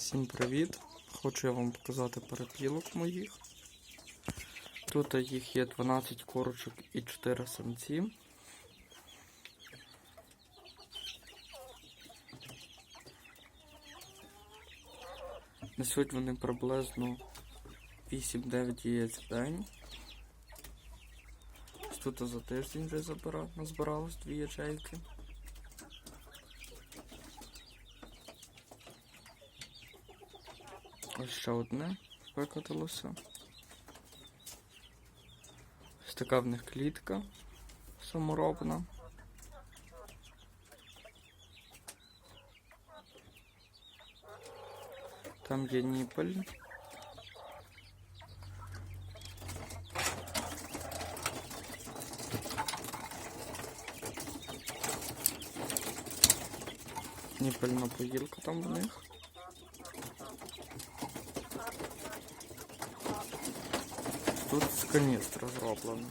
Всім привіт! Хочу я вам показати перепілок моїх. Тут їх є 12 корочок і 4 самці. Несуть вони приблизно 8-9 яєць в день. Тут за тиждень вже назбиралось дві ячейки. Ось ще одне викотилося. Ось така в них клітка саморобна. Там є ніпель. Ніпельна поїлка там в них. Тут з каністра зроблено.